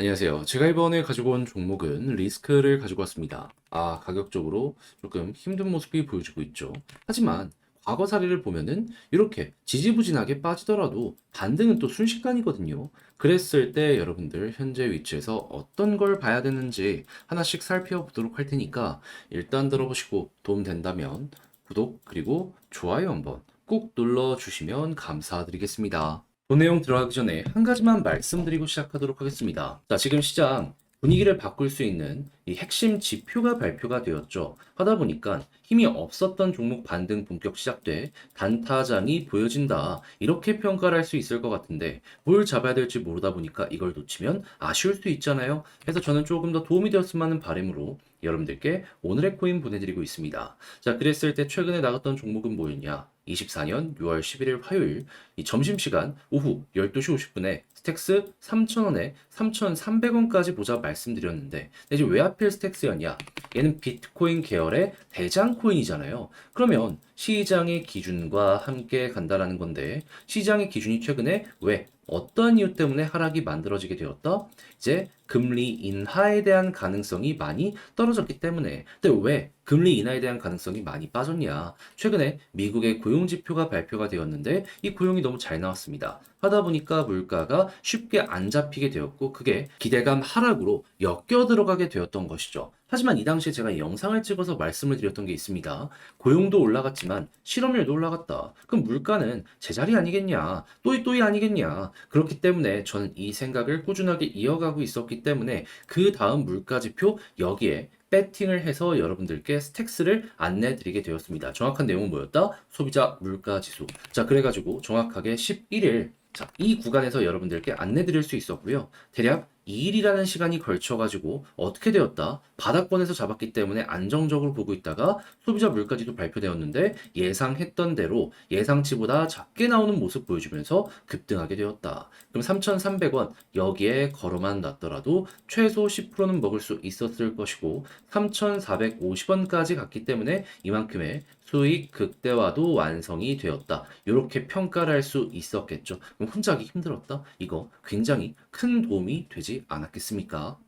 안녕하세요. 제가 이번에 가지고 온 종목은 리스크를 가지고 왔습니다. 아, 가격적으로 조금 힘든 모습이 보여지고 있죠. 하지만 과거 사례를 보면은 이렇게 지지부진하게 빠지더라도 반등은 또 순식간이거든요. 그랬을 때 여러분들 현재 위치에서 어떤 걸 봐야 되는지 하나씩 살펴보도록 할 테니까 일단 들어보시고 도움 된다면 구독 그리고 좋아요 한번 꾹 눌러주시면 감사드리겠습니다. 본 내용 들어가기 전에 한 가지만 말씀드리고 시작하도록 하겠습니다. 자, 지금 시장 분위기를 바꿀 수 있는 이 핵심 지표가 발표가 되었죠. 하다 보니까 힘이 없었던 종목 반등 본격 시작돼 단타장이 보여진다. 이렇게 평가를 할 수 있을 것 같은데 뭘 잡아야 될지 모르다 보니까 이걸 놓치면 아쉬울 수 있잖아요. 그래서 저는 조금 더 도움이 되었으면 하는 바람으로 여러분들께 오늘의 코인 보내드리고 있습니다. 자, 그랬을 때 최근에 나갔던 종목은 뭐였냐? 24년 6월 11일 화요일 이 점심시간 오후 12시 50분에 스택스 3,000원에 3,300원까지 보자 말씀드렸는데 이제 왜 하필 스택스였냐? 얘는 비트코인 계열의 대장 코인이잖아요. 그러면 시장의 기준과 함께 간다라는 건데 시장의 기준이 최근에 왜 어떤 이유 때문에 하락이 만들어지게 되었다? 이제 금리 인하에 대한 가능성이 많이 떨어졌기 때문에. 근데 왜 금리 인하에 대한 가능성이 많이 빠졌냐? 최근에 미국의 고용 지표가 발표가 되었는데 이 고용이 너무 잘 나왔습니다. 하다 보니까 물가가 쉽게 안 잡히게 되었고 그게 기대감 하락으로 엮여 들어가게 되었던 것이죠. 하지만 이 당시에 제가 영상을 찍어서 말씀을 드렸던 게 있습니다. 고용도 올라갔지만 실업률도 올라갔다. 그럼 물가는 제자리 아니겠냐? 또이 또이 아니겠냐? 그렇기 때문에 저는 이 생각을 꾸준하게 이어가고 있었기 때문에 그 다음 물가 지표 여기에 배팅을 해서 여러분들께 스택스를 안내 드리게 되었습니다. 정확한 내용은 뭐였다? 소비자 물가 지수. 자, 그래가지고 정확하게 11일 자, 이 구간에서 여러분들께 안내 드릴 수 있었고요. 대략 2일이라는 시간이 걸쳐가지고 어떻게 되었다? 바닥권에서 잡았기 때문에 안정적으로 보고 있다가 소비자 물가지도 발표되었는데 예상했던 대로 예상치보다 작게 나오는 모습 보여주면서 급등하게 되었다. 그럼 3,300원 여기에 걸어만 놨더라도 최소 10%는 먹을 수 있었을 것이고 3,450원까지 갔기 때문에 이만큼의 수익 극대화도 완성이 되었다. 이렇게 평가를 할 수 있었겠죠. 그럼 혼자 하기 힘들었다? 이거 굉장히 큰 도움이 되지 않았겠습니까?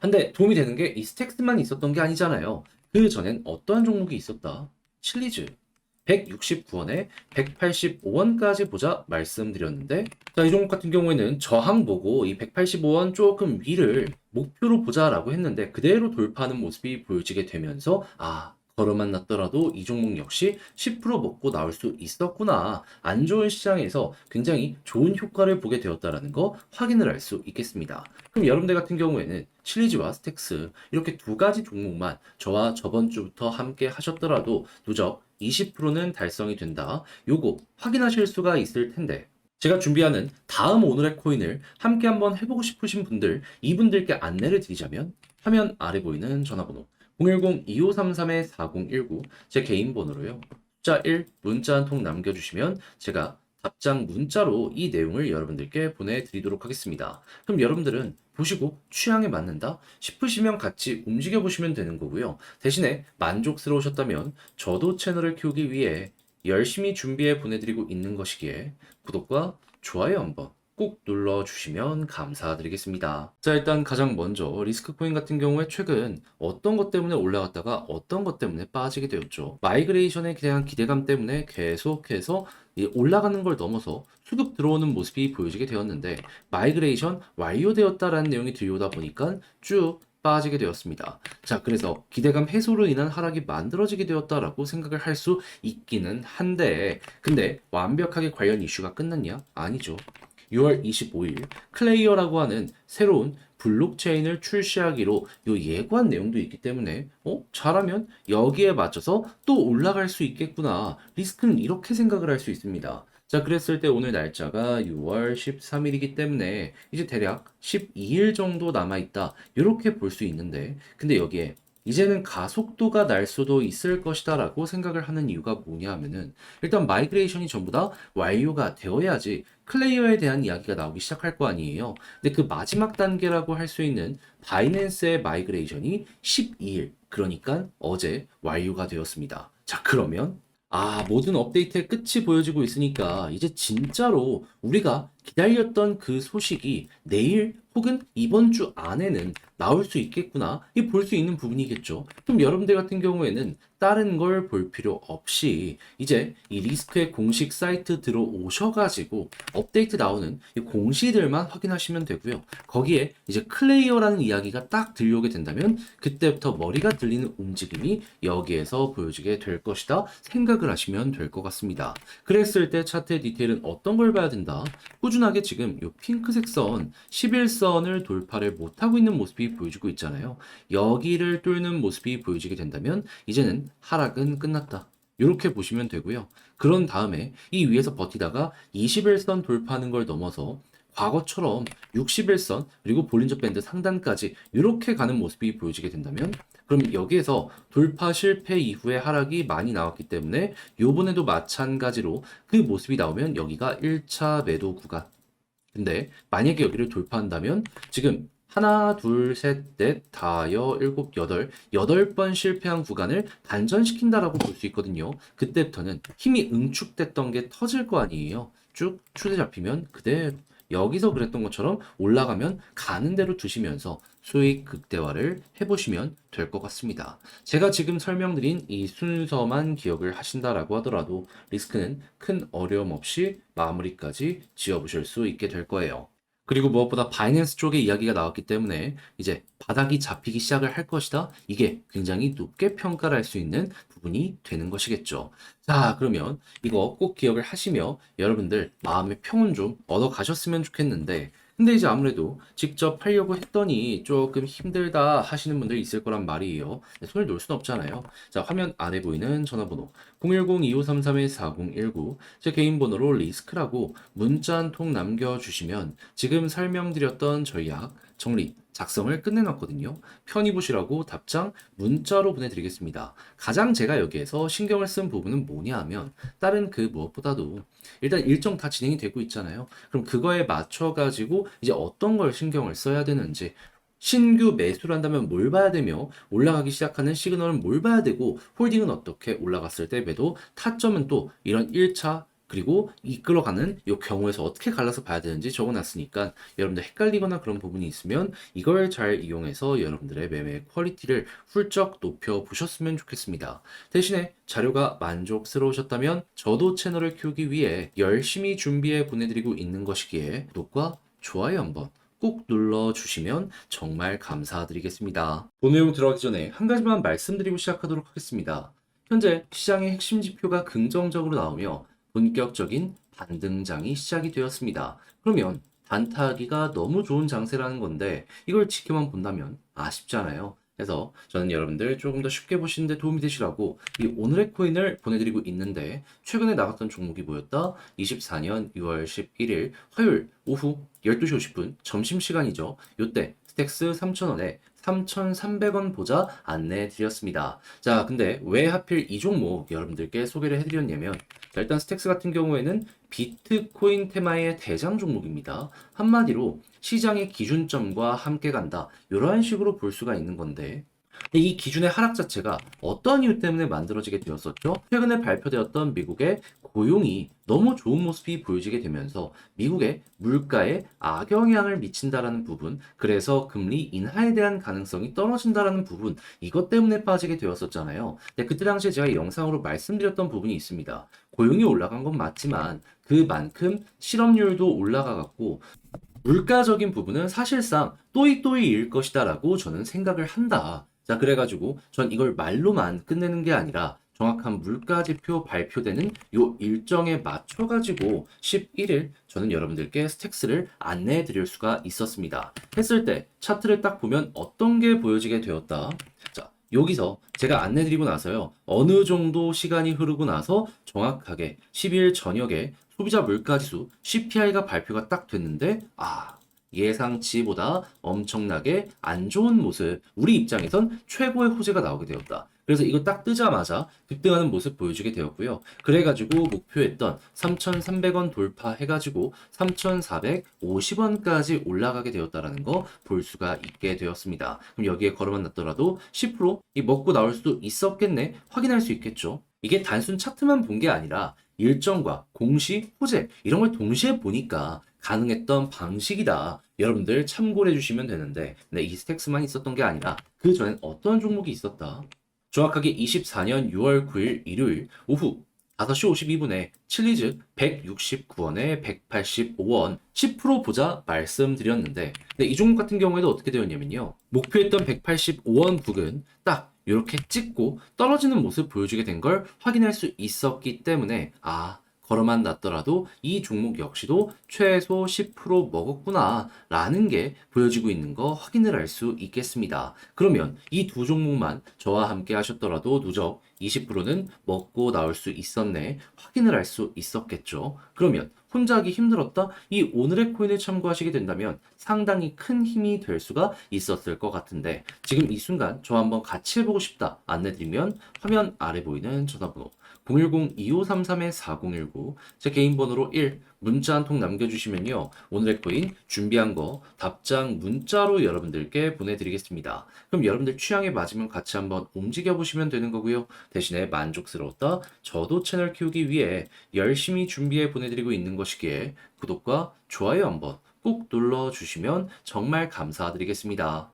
근데 도움이 되는 게 이 스택스만 있었던 게 아니잖아요. 그 전엔 어떠한 종목이 있었다? 칠리즈. 169원에 185원까지 보자 말씀드렸는데 자, 이 종목 같은 경우에는 저항 보고 이 185원 조금 위를 목표로 보자라고 했는데 그대로 돌파하는 모습이 보여지게 되면서 아 걸어만 났더라도 이 종목 역시 10% 먹고 나올 수 있었구나. 안 좋은 시장에서 굉장히 좋은 효과를 보게 되었다라는 거 확인을 할 수 있겠습니다. 그럼 여러분들 같은 경우에는 실리지와 스택스 이렇게 두 가지 종목만 저와 저번 주부터 함께 하셨더라도 누적 20%는 달성이 된다. 요거 확인하실 수가 있을 텐데 제가 준비하는 다음 오늘의 코인을 함께 한번 해보고 싶으신 분들 이분들께 안내를 드리자면 화면 아래 보이는 전화번호 010-2533-4019 제 개인 번호로요. 숫자 1 문자 한 통 남겨주시면 제가 답장 문자로 이 내용을 여러분들께 보내드리도록 하겠습니다. 그럼 여러분들은 보시고 취향에 맞는다 싶으시면 같이 움직여 보시면 되는 거고요. 대신에 만족스러우셨다면 저도 채널을 키우기 위해 열심히 준비해 보내드리고 있는 것이기에 구독과 좋아요 한번 꼭 눌러주시면 감사드리겠습니다. 자, 일단 가장 먼저 리스크 코인 같은 경우에 최근 어떤 것 때문에 올라갔다가 어떤 것 때문에 빠지게 되었죠. 마이그레이션에 대한 기대감 때문에 계속해서 이 올라가는 걸 넘어서 수급 들어오는 모습이 보여지게 되었는데 마이그레이션 완료되었다라는 내용이 들려오다 보니까 쭉 빠지게 되었습니다. 자, 그래서 기대감 해소로 인한 하락이 만들어지게 되었다라고 생각을 할 수 있기는 한데, 근데 완벽하게 관련 이슈가 끝났냐? 아니죠. 6월 25일 클레이어라고 하는 새로운 블록체인을 출시하기로 요 예고한 내용도 있기 때문에 어? 잘하면 여기에 맞춰서 또 올라갈 수 있겠구나. 리스크는 이렇게 생각을 할 수 있습니다. 자 그랬을 때 오늘 날짜가 6월 13일이기 때문에 이제 대략 12일 정도 남아 있다. 이렇게 볼 수 있는데 근데 여기에 이제는 가속도가 날 수도 있을 것이다 라고 생각을 하는 이유가 뭐냐 하면은 일단 마이그레이션이 전부 다 완료가 되어야지 클레이어에 대한 이야기가 나오기 시작할 거 아니에요. 근데 그 마지막 단계라고 할 수 있는 바이낸스의 마이그레이션이 12일, 그러니까 어제 완료가 되었습니다. 자, 그러면 아, 모든 업데이트의 끝이 보여지고 있으니까 이제 진짜로 우리가 기다렸던 그 소식이 내일 혹은 이번 주 안에는 나올 수 있겠구나 이 볼 수 있는 부분이겠죠. 그럼 여러분들 같은 경우에는 다른 걸 볼 필요 없이 이제 이 리스크의 공식 사이트 들어오셔가지고 업데이트 나오는 이 공시들만 확인하시면 되고요. 거기에 이제 클레이어라는 이야기가 딱 들려오게 된다면 그때부터 머리가 들리는 움직임이 여기에서 보여지게 될 것이다 생각을 하시면 될 것 같습니다. 그랬을 때 차트의 디테일은 어떤 걸 봐야 된다? 꾸준하게 지금 이 핑크색 선 11선을 돌파를 못하고 있는 모습이 보여지고 있잖아요. 여기를 뚫는 모습이 보여지게 된다면 이제는 하락은 끝났다. 이렇게 보시면 되고요. 그런 다음에 이 위에서 버티다가 21선 돌파하는 걸 넘어서 과거처럼 61선 그리고 볼린저 밴드 상단까지 이렇게 가는 모습이 보여지게 된다면 그럼 여기에서 돌파 실패 이후에 하락이 많이 나왔기 때문에 요번에도 마찬가지로 그 모습이 나오면 여기가 1차 매도 구간 근데 만약에 여기를 돌파한다면 지금 하나, 둘, 셋, 넷, 다여, 일곱, 여덟, 여덟 번 실패한 구간을 단전시킨다라고 볼 수 있거든요. 그때부터는 힘이 응축됐던 게 터질 거 아니에요. 쭉 추세 잡히면 그대로 여기서 그랬던 것처럼 올라가면 가는 대로 두시면서 수익 극대화를 해보시면 될 것 같습니다. 제가 지금 설명드린 이 순서만 기억을 하신다라고 하더라도 리스크는 큰 어려움 없이 마무리까지 지어보실 수 있게 될 거예요. 그리고 무엇보다 바이낸스 쪽에 이야기가 나왔기 때문에 이제 바닥이 잡히기 시작을 할 것이다. 이게 굉장히 높게 평가를 할 수 있는 부분이 되는 것이겠죠. 자, 그러면 이거 꼭 기억을 하시며 여러분들 마음의 평온 좀 얻어 가셨으면 좋겠는데 근데 이제 아무래도 직접 하려고 했더니 조금 힘들다 하시는 분들이 있을 거란 말이에요. 네, 손을 놓을 순 없잖아요. 자, 화면 아래 보이는 전화번호 010-2533-4019 제 개인 번호로 리스크라고 문자 한 통 남겨주시면 지금 설명드렸던 전략 정리 작성을 끝내놨거든요. 편히 보시라고 답장 문자로 보내드리겠습니다. 가장 제가 여기에서 신경을 쓴 부분은 뭐냐 하면 다른 그 무엇보다도 일단 일정 다 진행이 되고 있잖아요. 그럼 그거에 맞춰가지고 이제 어떤 걸 신경을 써야 되는지 신규 매수를 한다면 뭘 봐야 되며 올라가기 시작하는 시그널은 뭘 봐야 되고 홀딩은 어떻게 올라갔을 때 매도 타점은 또 이런 1차 그리고 이끌어가는 이 경우에서 어떻게 갈라서 봐야 되는지 적어놨으니까 여러분들 헷갈리거나 그런 부분이 있으면 이걸 잘 이용해서 여러분들의 매매 퀄리티를 훌쩍 높여 보셨으면 좋겠습니다. 대신에 자료가 만족스러우셨다면 저도 채널을 키우기 위해 열심히 준비해 보내드리고 있는 것이기에 구독과 좋아요 한번 꾹 눌러주시면 정말 감사드리겠습니다. 본 내용 들어가기 전에 한 가지만 말씀드리고 시작하도록 하겠습니다. 현재 시장의 핵심 지표가 긍정적으로 나오며 본격적인 반등장이 시작이 되었습니다. 그러면 단타하기가 너무 좋은 장세라는 건데 이걸 지켜만 본다면 아쉽잖아요. 그래서 저는 여러분들 조금 더 쉽게 보시는데 도움이 되시라고 이 오늘의 코인을 보내드리고 있는데 최근에 나갔던 종목이 뭐였다? 24년 6월 11일 화요일 오후 12시 50분 점심시간이죠. 요때 스택스 3,000원에 3,300원 보자 안내해 드렸습니다. 자, 근데 왜 하필 이 종목 여러분들께 소개를 해 드렸냐면 자, 일단 스택스 같은 경우에는 비트코인 테마의 대장 종목입니다. 한마디로 시장의 기준점과 함께 간다. 이러한 식으로 볼 수가 있는 건데 이 기준의 하락 자체가 어떤 이유 때문에 만들어지게 되었었죠? 최근에 발표되었던 미국의 고용이 너무 좋은 모습이 보여지게 되면서 미국의 물가에 악영향을 미친다라는 부분, 그래서 금리 인하에 대한 가능성이 떨어진다라는 부분, 이것 때문에 빠지게 되었었잖아요. 근데 그때 당시에 제가 이 영상으로 말씀드렸던 부분이 있습니다. 고용이 올라간 건 맞지만 그만큼 실업률도 올라가갖고 물가적인 부분은 사실상 또이또이일 것이다라고 저는 생각을 한다. 자, 그래가지고 전 이걸 말로만 끝내는 게 아니라 정확한 물가 지표 발표되는 요 일정에 맞춰가지고 11일 저는 여러분들께 스택스를 안내해 드릴 수가 있었습니다. 했을 때 차트를 딱 보면 어떤 게 보여지게 되었다. 자, 여기서 제가 안내 드리고 나서요. 어느 정도 시간이 흐르고 나서 정확하게 12일 저녁에 소비자 물가지수 CPI가 발표가 딱 됐는데 아 예상치보다 엄청나게 안 좋은 모습 우리 입장에선 최고의 호재가 나오게 되었다. 그래서 이거 딱 뜨자마자 급등하는 모습 보여주게 되었고요. 그래가지고 목표했던 3,300원 돌파해가지고 3,450원까지 올라가게 되었다라는 거 볼 수가 있게 되었습니다. 그럼 여기에 걸어만 놨더라도 10%이 먹고 나올 수도 있었겠네 확인할 수 있겠죠. 이게 단순 차트만 본 게 아니라 일정과 공시, 호재 이런 걸 동시에 보니까 가능했던 방식이다. 여러분들 참고를 해주시면 되는데 네, 이 스택스만 있었던 게 아니라 그 전엔 어떤 종목이 있었다. 정확하게 24년 6월 9일 일요일 오후 5시 52분에 칠리즈 169원에 185원 10% 보자 말씀드렸는데 네, 이 종목 같은 경우에도 어떻게 되었냐면요. 목표했던 185원 부근 딱 이렇게 찍고 떨어지는 모습 보여주게 된 걸 확인할 수 있었기 때문에 아 걸어만 놨더라도 이 종목 역시도 최소 10% 먹었구나 라는 게 보여지고 있는 거 확인을 할 수 있겠습니다. 그러면 이 두 종목만 저와 함께 하셨더라도 누적 20%는 먹고 나올 수 있었네 확인을 할 수 있었겠죠. 그러면 혼자 하기 힘들었다? 이 오늘의 코인을 참고하시게 된다면 상당히 큰 힘이 될 수가 있었을 것 같은데 지금 이 순간 저 한번 같이 해보고 싶다 안내드리면 화면 아래 보이는 전화번호 010-2533-4019 제 개인 번호로 1 문자 한 통 남겨주시면요. 오늘의 코인 준비한 거 답장 문자로 여러분들께 보내드리겠습니다. 그럼 여러분들 취향에 맞으면 같이 한번 움직여 보시면 되는 거고요. 대신에 만족스러웠다 저도 채널 키우기 위해 열심히 준비해 보내드리고 있는 것이기에 구독과 좋아요 한번 꼭 눌러주시면 정말 감사드리겠습니다